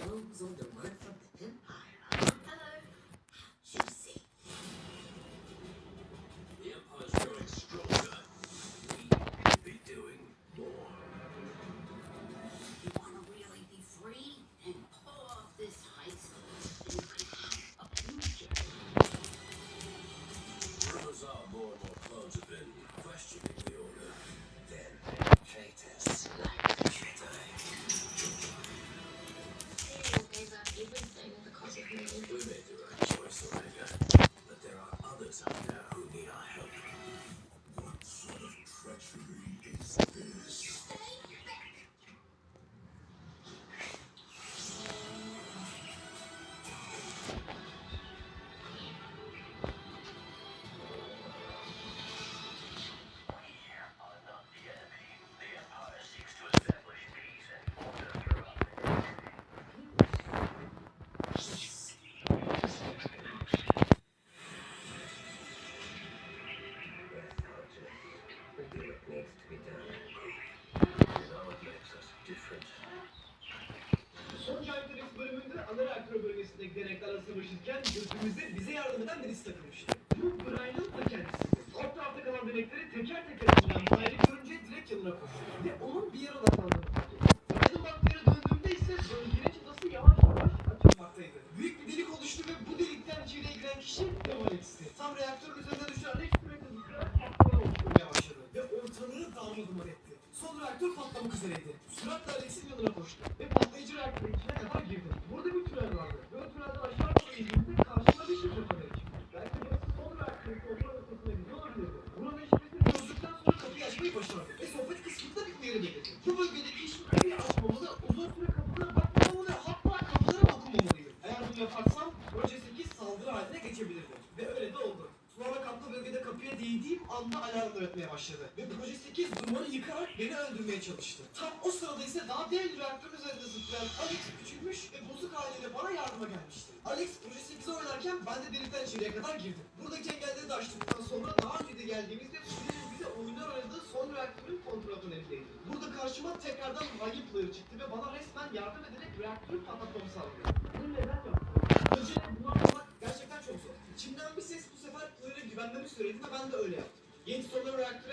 Songs on the microphone. Üzerine düşen Alex sürekli oluşturmaya başladı. Ve ortalığı darmaduman etti. Son reaktör patlamak üzereydi. Süratle Alex'in yanına koştu. Ve patlayıcı reaktörün içine kadar girdi. Burada bir tünel vardı. Reaktörün üzerinde zıplayan Alex küçülmüş ve bozuk haliyle bana yardıma gelmişti. Alex Proje 8'e oynarken ben de delikten içeriye kadar girdim. Buradaki engelleri de aştıktan sonra daha önce de geldiğimizde Süleyman bize oyunlar oynadığı son reaktörün kontrolünü elindeydi. Burada karşıma tekrardan Maggie Player çıktı ve bana resmen yardım ederek reaktörü patlatmamı sağladı. Bunu neden yaptı? Öncelikle bunu anlamak gerçekten çok zor. İçimden bir ses bu sefer Player'e güvenmemi söyledi ve ben de öyle yaptım. Genç sonra reaktörü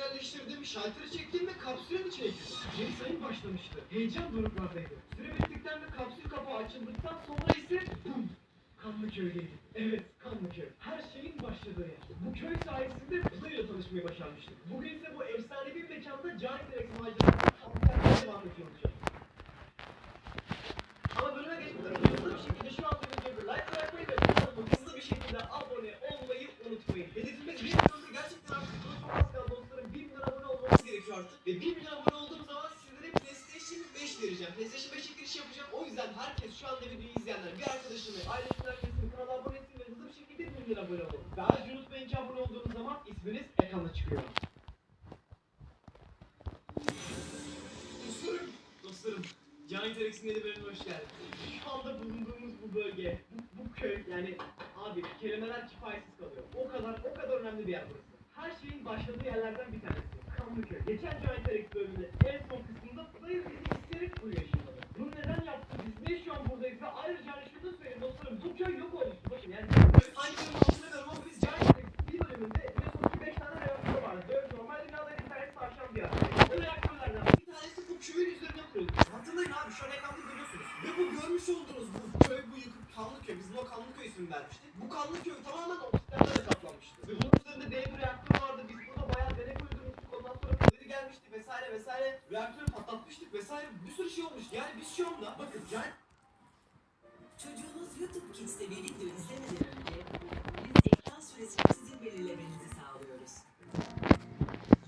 şalteri çektim ve kapsülün içine girdim. Geri sayım başlamıştı. Heyecan doruklardaydı. Süre bittikten ve kapsül kapağı açıldıktan sonra ise bum! Kanlı köydeydi. Evet, Kanlı köy. Her şeyin başladığı yer. Bu köy sayesinde Player'la tanışmayı başarmıştık. Bugün ise bu efsanevi mekanda Giant Rex macerası kapitalizmle devam ediyor olacak. Ama bölüme geçmeden hızlı bir şekilde şu an videoyu like bırakmayı ve kanalıma hızlı bir şekilde abone olmayı unutmayın. Hedefimiz 1 milyonda gerçekten artık gerekiyor artık. Ve 1 milyon abone olduğum zaman sizlere PlayStation 5 vereceğim. PlayStation 5'e giriş yapacağım. O yüzden herkes şu anda videoyu izleyenler bir arkadaşını, ailesinden herkesin kanala abone etsin ve hızlı bir şekilde 1 milyon abone olun. Ve ayrıca unutmayın ki abone olduğunuz zaman isminiz ekrana çıkıyor. Dostlarım, dostlarım. Giant Rex'in yeni bölümüne hoş geldin. Şu anda bulunduğumuz bu bölge, bu, bu köy yani abi kelimeler kifayetsiz kalıyor. O kadar, o kadar önemli bir yer burası. Her şeyin başladığı yerlerden bir tanesi. Kanlıköy. Geçen Rex bölümünde en son kısmında Player bizi isteyerek buraya ışınladı. Bunu neden yaptı? Biz niye şu an buradayız? Ve ayrıca da söyleyeyim dostlarım. Bu köy yok olmuştu. Bakın yani bu köy hangi bölüm hatırlamıyorum ama biz Rex bir bölümünde ve sonraki 5 tane reaktör vardı. Böyle normal dünyada internet savaşan bir yer. O reaktörlerden bir tanesi bu köyün üzerine kuruldu. Hatırlayın abi şu an ekranda görüyorsunuz. Ve bu görmüş olduğunuz bu köy bu yıkık kanlı köy. Biz buna kanlı köy ismini vermiştik. Bu kanlı köy tamamen oksitlerle kaplanmıştı. Ve bunun üzerinde dev bir reaktör vardı. Biz burada bayağı denek uydurmuştuk. Ondan birileri gelmişti vesaire vesaire. Reaktörü patlatmıştık vesaire. Bir sürü şey olmuş. Yani biz şu anda bakın yani Çocuğunuz YouTube Kids'te bir video izlemeden önce biz ekran süresini sizin belirlemenizi sağlıyoruz.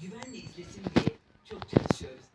Güvenle izlesin diye çok çalışıyoruz.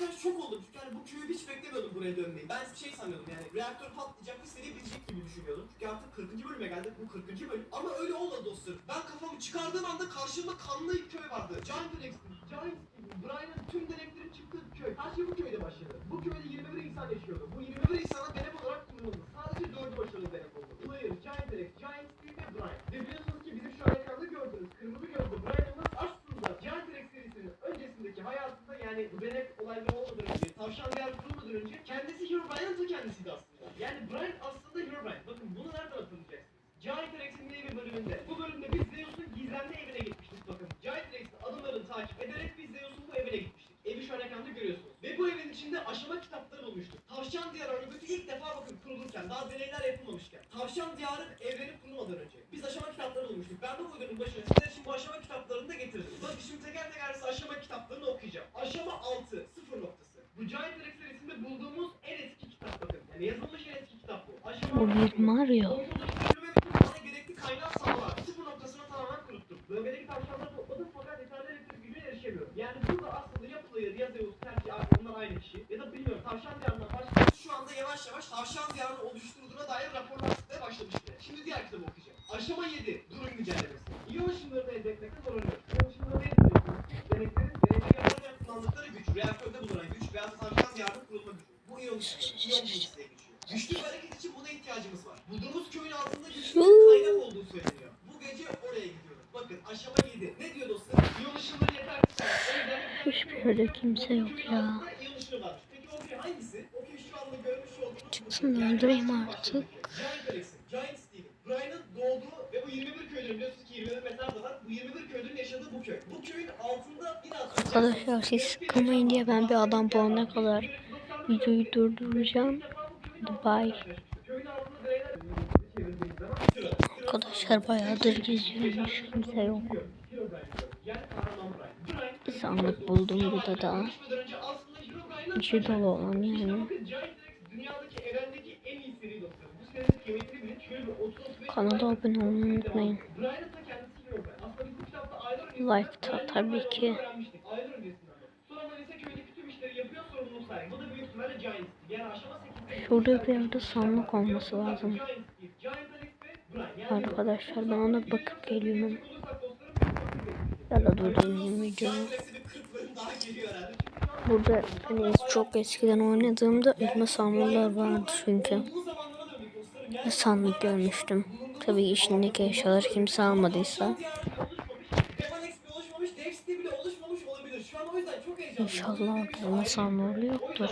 Bakarken şok oldum. Çünkü yani bu köyü hiç beklemiyordum buraya dönmeyi. Ben şey sanıyordum yani reaktör patlayacak bir seri bitecek gibi düşünüyordum. Çünkü artık 40. bölüme geldik. Bu 40. bölüm. Ama öyle olmadı dostlarım. Ben kafamı çıkardığım anda karşımda kanlı bir köy vardı. Giant Rex'ti. Giant Brian'ın tüm deneklerin çıktığı köy. Her şey bu köyde başladı. Bu köyde 21 insan yaşıyordu. Bu 21 insana denek olarak kullanıldı. Sadece 4'ü başarılı denek oldu. Player, Giant Rex, Giant Steve ve Brian. Ve biliyorsunuz ki bizim şu an ekranda gördüğünüz kırmızı gözlü Brian'ımız aslında Giant Rex serisinin öncesindeki hayatında yani bu denek olayları olmadan önce, tavşan diğer kurulmadan önce kendisi Herobrine'ın ta kendisiydi aslında. Yani Brian aslında Herobrine. Bakın bunu nereden hatırlayacaksınız? Giant Rex'in bir bölümünde. Bu bölümde biz Zeus'un gizemli evine gitmiştik bakın. Giant Rex'in adımlarını takip ederek biz Zeus'un bu evine gitmiştik. Evi şu an ekranda görüyorsunuz. Ve bu evin içinde aşama kitapları bulmuştuk. Tavşan Diyarı örgütü ilk defa bakın kurulurken, daha deneyler yapılmamışken. Tavşan Diyarı'nın evreni kurulmadan önce. Biz aşama kitapları bulmuştuk. Ben de bu videonun başına sizler için bu aşama kitaplarını da getirdim. Bakın şimdi teker teker size aşama kitaplarını okuyacağım. Aşama 6, sıfır noktası. Bu Giant Rex serisinde bulduğumuz en eski kitap bakın. Yani yazılmış en eski kitap bu. Aşama Bu bir Mario. gerekli kaynağı sağlar. Sıfır noktasına tamamen kuruttum. Bölgedeki tavşanları topladım fakat yeterli elektrik gücüne erişemiyorum. Yani burada aslında ya Player ya Zeus tercih onlar aynı kişi. Ya da bilmiyorum tavşan diyarından başlayıp şu anda yavaş yavaş tavşan diyarını oluşturduğuna dair raporlar başlamıştı. Şimdi diğer kitabı okuyacağım. Aşama 7. Durum güncellemesi. İyon ışınlarını elde etmekte zorlanıyoruz. İyon ışınlarını elde ediyorsunuz. Deneklerin denekleri yaparken kullandıkları güç, reaktörde bulunan güç veya tavşan diyarının kurulma gücü. Bu iyon ışınları. İyon bilgisi diye geçiyor. Güçlü bir hareket için buna ihtiyacımız var. Bulduğumuz köyün altında güçlü bir kaynak olduğu söyleniyor. Bu gece oraya gidiyorum. Bakın aşama 7. Ne diyor dostlar? İyon ışınları yeter ki Hiçbir kimse yok ya. altında iyon ışını varmış. Peki o köy hangisi? O köy şu anda görmüş olduğunuz Çıksın, bu köy. Yani öldüreyim başladık. artık. Giant Galaxy, Giant Steven. Brian'ın doğduğu ve bu 21 köylerin biliyorsunuz ki 21 mezar da var. Bu 21 köylerin yaşadığı bu köy. Bu köyün altında biraz... Arkadaşlar siz sıkılmayın diye ben bir adam bulana kadar videoyu durduracağım. Bay. Arkadaşlar bayağıdır geziyorum kimse yok. Sandık buldum burada da. İçi dolu olan yani. Kanala abone olmayı unutmayın. Like tabii ki. Şurada bir yerde sandık olması lazım. Arkadaşlar ben ona bakıp geliyorum. Ya da durdurmayayım videoyu. Burada hani çok eskiden oynadığımda elma sandıklar vardı çünkü. Sandık görmüştüm. Tabii içindeki eşyaları kimse almadıysa. İnşallah elma sandığı yoktur.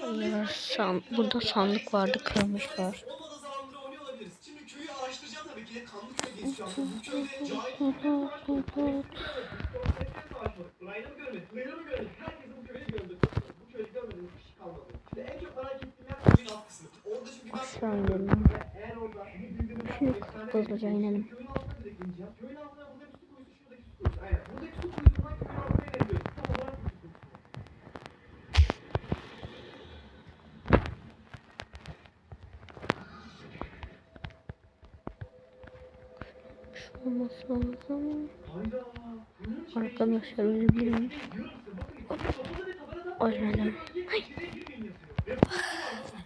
Hayır, san, burada sandık vardı kırmışlar. Şu. Orada. Aşağı inelim. Orada Şimdi hızlıca inelim. Bir olması lazım. Arkadaşlar ölebilirim. Ölmedim. Ay.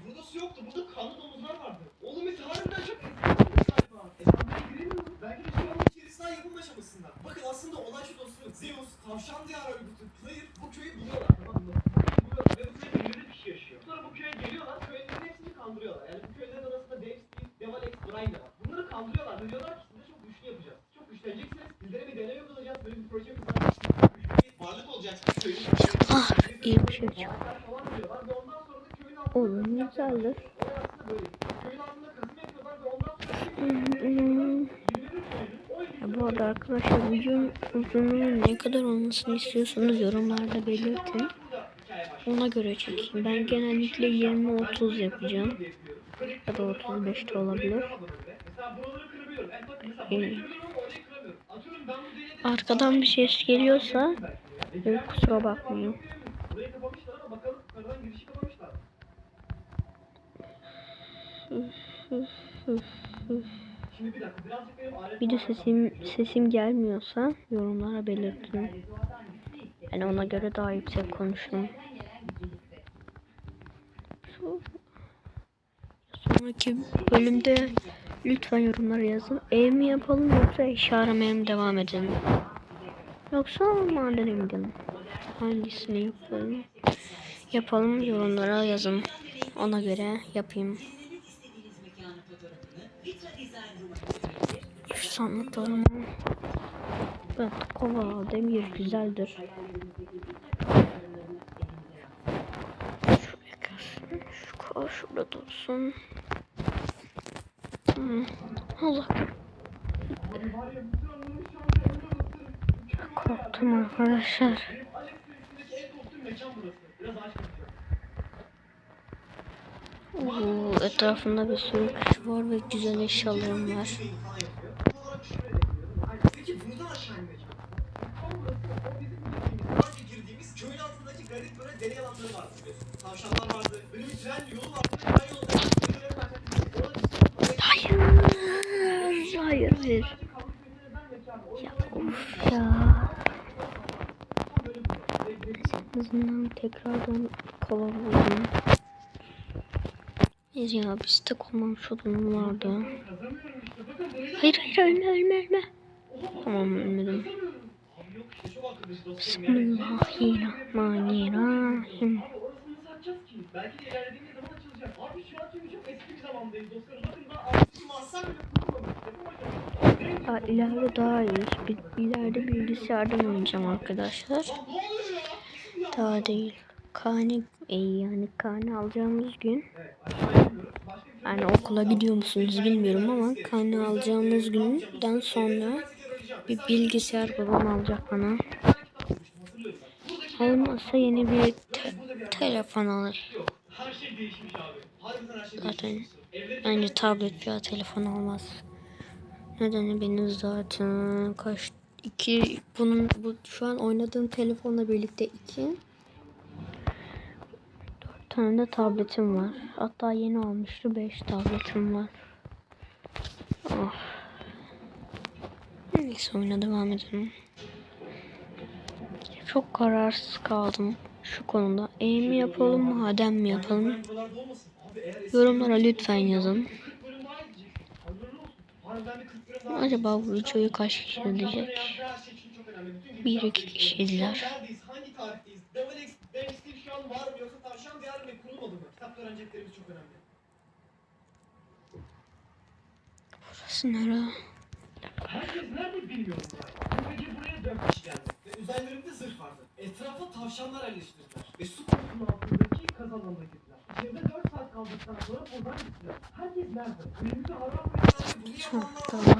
Burada su yoktu. Burada kanlı domuzlar vardı. Oğlum biz harbiden çok eski var. E ben buraya giremiyorum. Belki de şu an içerisinden yapım aşamasında. Bakın aslında olay şu dostlarım. Zeus, tavşan diyar örgütü, Player bu köyü buluyorlar. Tamam mı? Bu köyü buluyorlar ve bu köyde 21 kişi yaşıyor. Sonra bu köye geliyorlar. Köylerin hepsini kandırıyorlar. Yani bu köylerin arasında Dave, Steve, Devalex, Brian da var. Bunları kandırıyorlar ve diyorlar ki size çok güçlü yapacağız. Çok güçleneceksiniz. Sizlere bir deney uygulayacağız. Böyle bir proje yapacağız. Güçlü bir varlık olacaksınız köyün. Ah iyi bir şey çıktı. Olur güzeldir. Hmm. Ya bu arada arkadaşlar videonun uzunluğu ne kadar olmasını istiyorsanız yorumlarda belirtin. Ona göre çekeyim. Ben genellikle 20-30 yapacağım. Ya da 35 de olabilir. Ben arkadan bir ses geliyorsa kusura bakmayın. Burayı kapamışlar ama bakalım bir de sesim sesim gelmiyorsa yorumlara belirtin. Yani ona göre daha yüksek konuşurum. Sonraki bölümde lütfen yorumlara yazın. Ev mi yapalım yoksa aramaya mı devam edelim? Yoksa madene mi gidelim? Hangisini yapalım? Yapalım yorumlara yazın. Ona göre yapayım. Şu sandıklarımı Evet, kova demir güzeldir. Şuraya gelsin. Şu kova şurada dursun. Hmm. Allah. Korktum arkadaşlar. Oo, etrafında bir sürü kişi var ve güzel eşyalarım var. Peki buradan aşağı inecek. Tam burası o bizim bildiğimiz, daha önce girdiğimiz köyün altındaki garip böyle dere alanları vardı. Tavşanlar vardı. Böyle bir tren yolu vardı. Tren yolu da Oradan Hayır. Hayır hayır. Ya of ya. En azından tekrardan buldum. Neyse ya biz tek olmamış odun vardı. Hayır hayır ölme ölme ölme. Tamam ölmedim. Bismillahirrahmanirrahim. Aa, ileride daha iyi. Bir, ileride bilgisayardan oynayacağım arkadaşlar. Lan ne oluyor ya? Ya. Daha değil. Kane yani kane alacağımız gün yani okula gidiyor musunuz bilmiyorum ama kane alacağımız günden sonra bir bilgisayar babam alacak bana. Olmazsa yeni bir te- telefon alır. Zaten bence tablet veya telefon olmaz. Nedeni benim zaten kaç iki bunun bu şu an oynadığım telefonla birlikte iki dört tane de tabletim var. Hatta yeni olmuştu beş tabletim var. Oh. Neyse oyuna devam edelim. Çok kararsız kaldım şu konuda. E mi yapalım maden mi yapalım? Yorumlara lütfen yazın. 40 bölüm daha gidecek. Hayırlı olsun. Harbiden bir 40 bölüm daha Acaba bu videoyu kaç kişi izleyecek? Bir iki kişi izler. Burası nere? Herkes nerede bilmiyorum. Bu gece buraya kişi geldi. Ve üzerlerinde zırh vardı. Etrafa tavşanlar yerleştirdiler. Ve su kuyusunun altındaki kaz alanına girdiler. Takip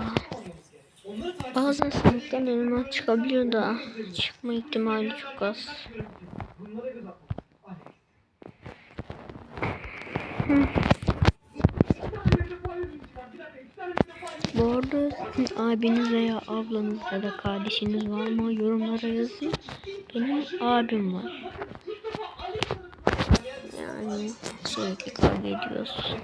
Bazen sandıktan elma çıkabiliyor da çıkma ihtimali çok az. Bu arada sizin abiniz veya ablanız ya da kardeşiniz var mı? Yorumlara yazın. Benim abim var. Yani sürekli kavga ediyoruz.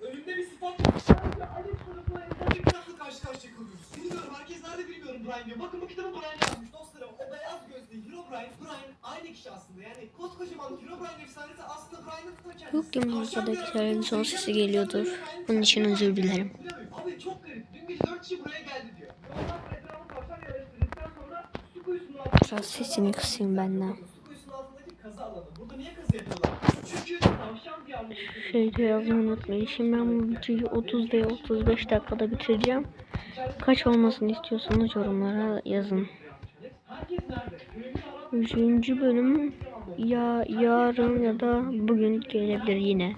Önümde bir sıfat var. Sadece Alex tarafına eden bir kitapla karşı karşıya kalıyoruz. Bilmiyorum herkes nerede bilmiyorum Brian diyor. Bakın bu kitabı Brian yazmış dostlarım. O beyaz gözlü Hero Brian, Brian aynı kişi aslında. Yani koskocaman Hero Brian efsanesi aslında Brian'ın ta kendisi. Bugün Tavşan masadaki bir televizyon arada sesi geliyordur. Bunun için özür dilerim. Abi çok garip. Dün gece 4 kişi buraya geldi diyor. Onlar etrafı tavşan yerleştirdikten sonra su kuyusunun. Biraz sesini kısayım benden. Kazı alanı. Burada niye kazı yapıyorlar? Çünkü tavşan diyarlı Şeyde yazmayı unutmayın. Şimdi ben bu videoyu 30 veya 35 dakikada bitireceğim. Kaç olmasını istiyorsanız yorumlara yazın. Üçüncü bölüm ya yarın ya da bugün gelebilir yine.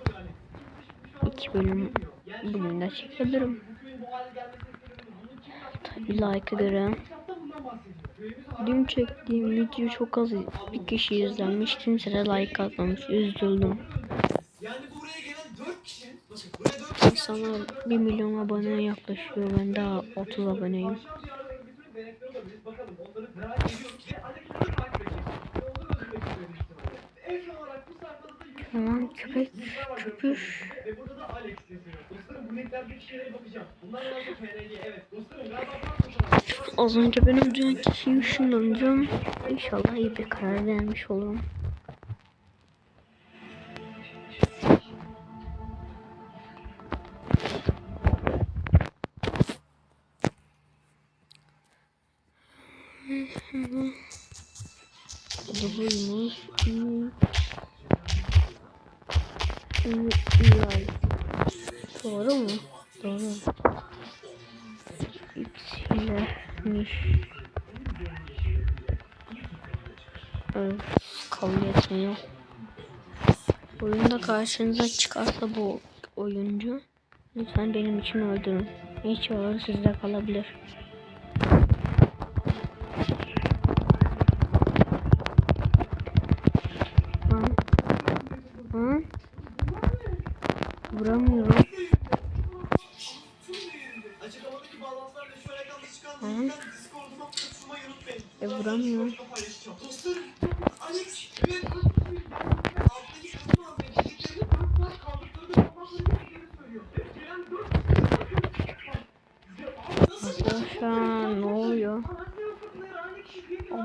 İki bölüm bugün de çekebilirim. bu köyün bu hale gelmesinin sebebi bunun kim yaptı? Tabi like'a göre. Dün çektiğim video çok az bir kişi izlenmiş. Kimse de like atmamış. Üzüldüm. Yani buraya gelen 4 kişi bakın buraya 4 kişi İnsanlar 1 milyon aboneye yaklaşıyor. Ben daha 30 aboneyim. Da Tamam köpek köpüş. Ve burada da Alex yazıyor. Dostlarım bu linklerdeki şeylere bakacağım. Bunlar herhalde PNG. Evet. Dostlarım galiba. Az önce benim dün kişiyi ışınlanacağım. İnşallah iyi bir karar vermiş olurum. Doğru mu? Doğru. X'lermiş. Evet, kabul etmiyor. Oyunda karşınıza çıkarsa bu oyuncu lütfen benim için öldürün. Hiç olur sizde kalabilir.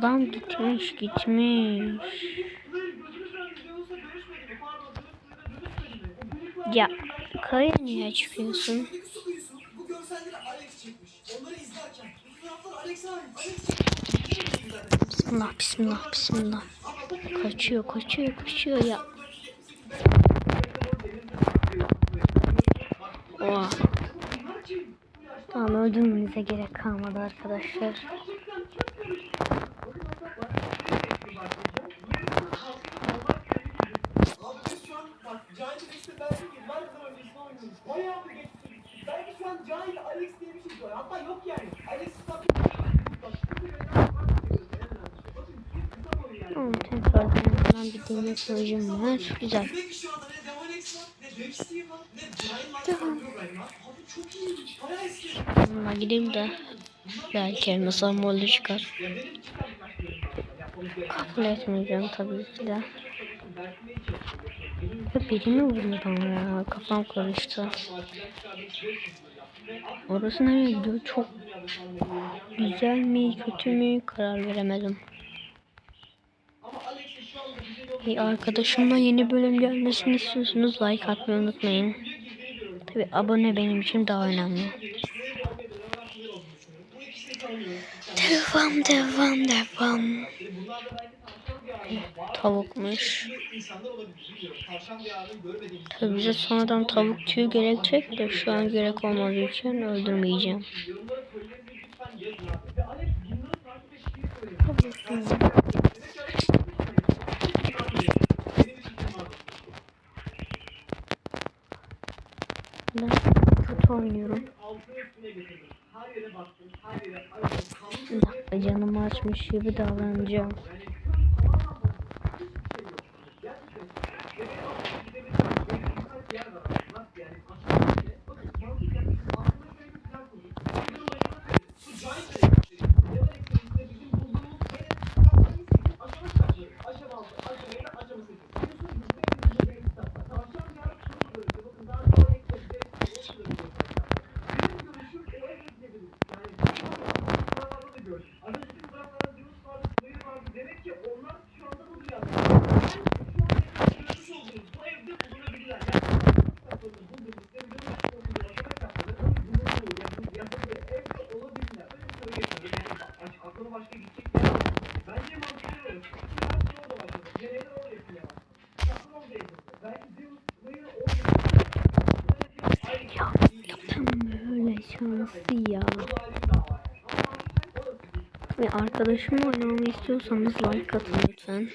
Adam gitmiş gitmiş. Ya kaya niye çıkıyorsun? Bismillah bismillah bismillah. Kaçıyor kaçıyor kaçıyor ya. Oha. Tamam öldürmenize gerek kalmadı arkadaşlar. Abi biz şu an bak Cahil Alex'le belki yıllar yıllar öncesine oynuyoruz. Bayağı bir geçti. Belki şu an Cahil Alex diye bir şey var. Hatta yok yani. Alex tabii. Tamam tekrardan hemen bir deney projem var. Güzel. Eski. Bununla gideyim de belki elmas armorlu çıkar. Kabul etmeyeceğim tabii ki de. Ya biri mi vurdu bana ya? Kafam karıştı. Orası nereye gidiyor? Çok güzel mi kötü mü karar veremedim. Hey arkadaşımla yeni bölüm gelmesini istiyorsunuz like atmayı unutmayın. Tabi abone benim için daha önemli. Devam devam devam. Tavukmuş. Tabi bize sonradan tavuk tüyü gerekecek de şu an gerek olmadığı için öldürmeyeceğim. yorumlara söylerinizi lütfen yazın abi. Ve Alex joint şanslı ya. Ve arkadaşımla oynamamı istiyorsanız like atın lütfen.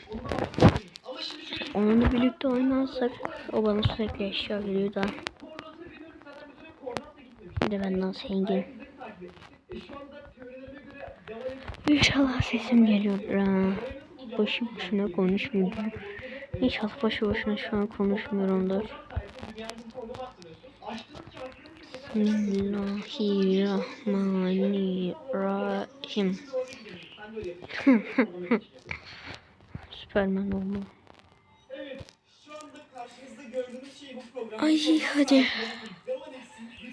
Onunla birlikte oynarsak o bana sürekli eşya veriyor da. Bir de benden zengin. İnşallah sesim geliyordur ha. Boşu boşuna konuşmuyorum. İnşallah boşu boşuna şu an konuşmuyorumdur. Bismillahirrahmanirrahim. Kim? Ben böyle yapacağım. Süpermen olma. Evet, şu anda karşınızda gördüğünüz şey bu program. Ay, hadi.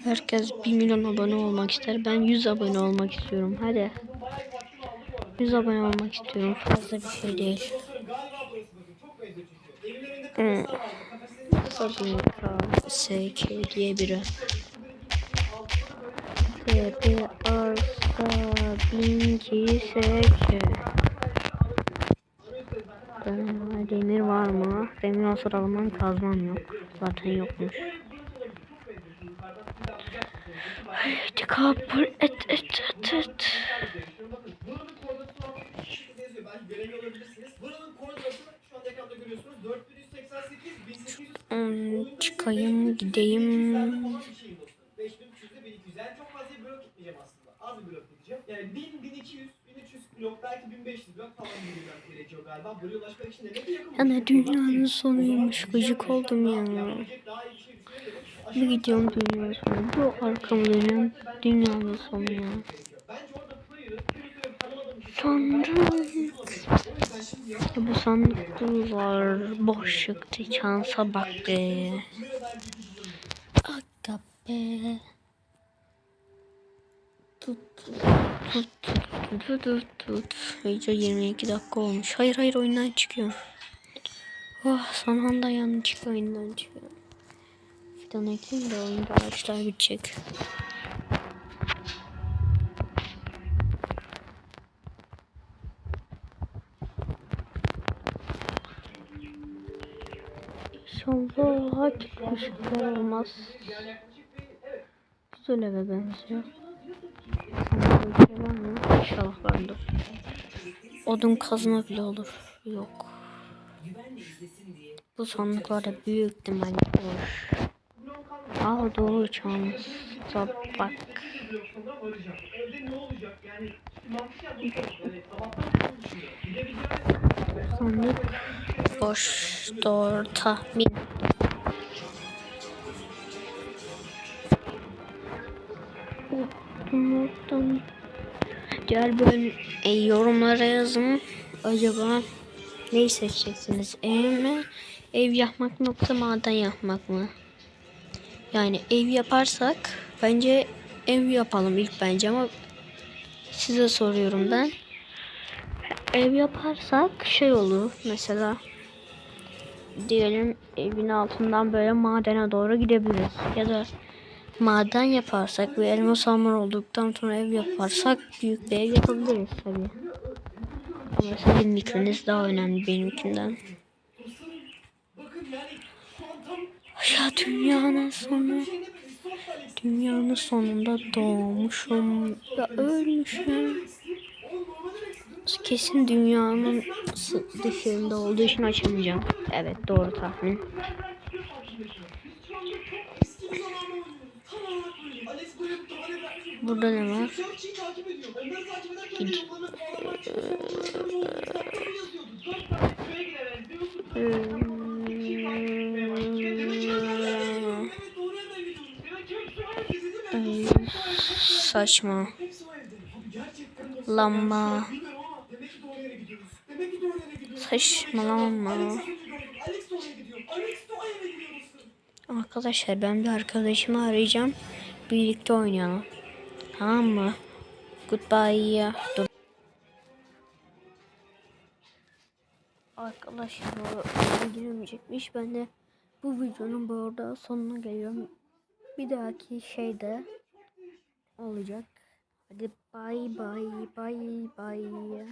Herkes olan 1 milyon abone olmak ister. Ben 100 abone olmak istiyorum. Hadi. Uzun bayağı bir vaktimi aldı bu arada. 100 abone olmak istiyorum. Fazla bir şey değil. Dostlarım, galiba burası bakın. Çok TP arsa binci SK. Ee, Demir var mı? Demir olsa da almam kazmam yok. Zaten yokmuş. Kapır et et et et. Bakın buranın koordinatı var. Şurada yazıyor. Belki görevi alabilirsiniz. Buranın koordinatı şu anda ekranda görüyorsunuz. 4188 1800 Hmm, çıkayım gideyim. 5300'de 1200. Yani çok fazla bir blok gitmeyeceğim aslında. Az bir blok gideceğim. Yani 1000, 1200, 1300 blok belki 1500 blok falan yürümek gerekiyor galiba. Buraya ulaşmak için demek ki yakın. Ya ne dünyanın sonuymuş. Gıcık oldum ya. Bu gidiyorum dünyanın sonu. Bu arkam dönüyorum dünyanın sonu ya. Tanrım. Ya bu sandıklar boş çıktı. Şansa bak be. Aga be. Tut tut tut tut tut. Video 22 dakika olmuş. Hayır hayır oyundan çıkıyor. Oh son anda yanlışlıkla oyundan çıkıyor. Fidan ekleyeyim de oyunda ağaçlar bitecek. İnşallah hakikaten olmaz. Güzel eve benziyor. Sana bir şey var mı? İnşallah vardır. Odun kazma bile olur. Yok. Bu sandıklar da büyük ihtimalle boş. Aa doğru şansa bak. Sandık boş. Doğru tahmin. Unuttum. Diğer bölüm e, yorumlara yazın. Acaba neyi seçeceksiniz? Ev mi? Ev yapmak yoksa maden yapmak mı? Yani ev yaparsak bence ev yapalım ilk bence ama size soruyorum ben. Ev yaparsak şey olur mesela diyelim evin altından böyle madene doğru gidebiliriz. Ya da maden yaparsak ve elmas hamur olduktan sonra ev yaparsak büyük bir ev yapabiliriz tabii. Ama sizin fikriniz daha önemli benimkinden. Ya dünyanın sonu. Dünyanın sonunda doğmuşum. Ya ölmüşüm. Kesin dünyanın dışında olduğu için açamayacağım. Evet doğru tahmin. Hepsi o evde. saçma. Lamba. Saçmalama. Arkadaşlar ben bir arkadaşımı arayacağım. Birlikte oynayalım. Tamam mı? Goodbye. Dur. Arkadaşlar giremeyecekmiş. Ben de bu videonun bu arada sonuna geliyorum. Bir dahaki şeyde olacak. Hadi bye bye bye bye.